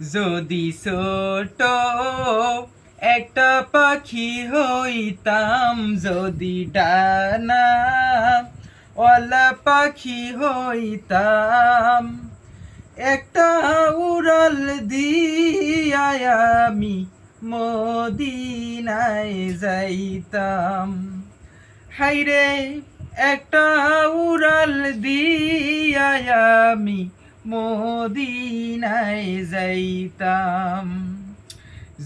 যদি ছোট একটা পাখি হইতাম, যদি ডানা ওয়ালা পাখি হইতাম, একটা উড়াল দিয়ায় আমি মদিনায় যাইতাম। হাইরে, একটা উড়াল দিয়ায় আমি মদিনায় যাইতাম।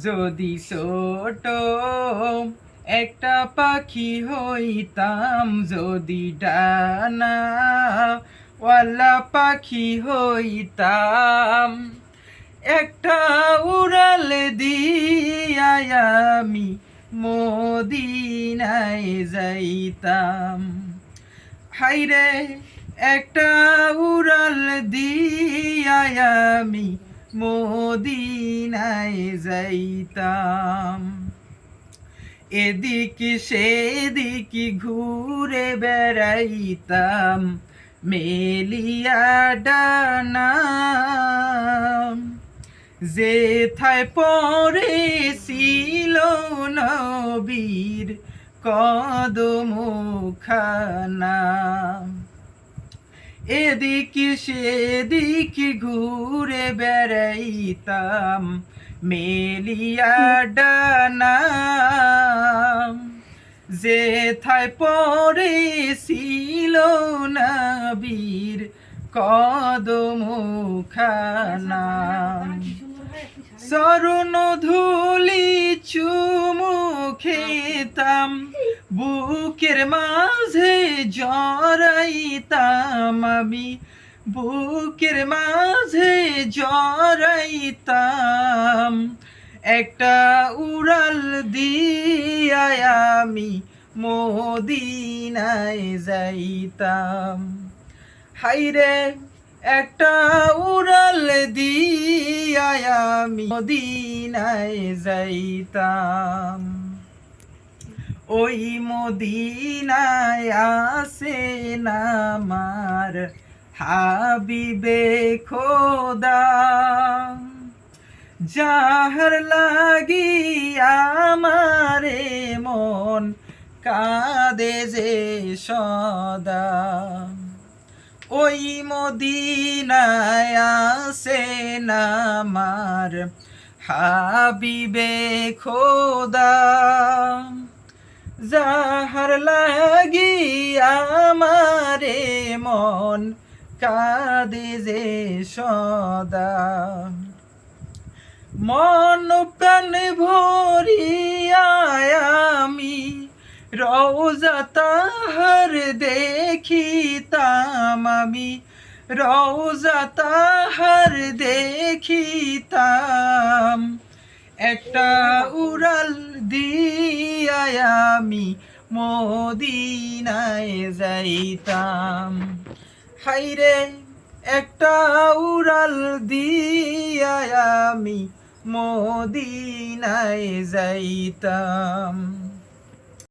যদি ছোট একটা পাখি হইতাম, যদি ডানা ওয়ালা পাখি হইতাম, একটা উড়াল দিয়ায় আমি মদিনায় যাইতাম। হাইরে একটা উড়াল দিয়ায় আমি মদিনায় যাইতাম। এদিক সেদিক ঘুরে বেড়াইতাম, মেলিয়া ডানা। যেথায় পরে ছিল নবীর কদম খানা এদিক সেদিক ঘুরে বেড়াইতাম মেলিয়া ডানা যেথায় পরে ছিল কদম খানা চরণ ধুলি চুমু মাঝে জড়াইতাম আমি, বুকের মাঝে জড়াইতাম একটা উড়াল দিয়ায় আমি মদিনায় যাইতাম। হাইরে, একটা উড়াল দিয়ায় আমি মদিনায় যাইতাম। ওই মদিনায় আসে নামার হাবিবে খোদা। যাহার লাগি আমারে মন কাঁদে যে সদা। ওই মদিনায় আসে নামার হাবিবে খোদা। যাহার লাগি আমারে মন কাঁদে যে সদা। মন প্রাণ ভরিয়া আমি রওজা তাহার দেখিতাম আমি। রওজা তাহার দেখিতাম। একটা উড়াল দিয়ায় আমি মদিনায় যাইতাম। হাইরে একটা উড়াল দিয়ায় আমি মদিনায় যাইতাম।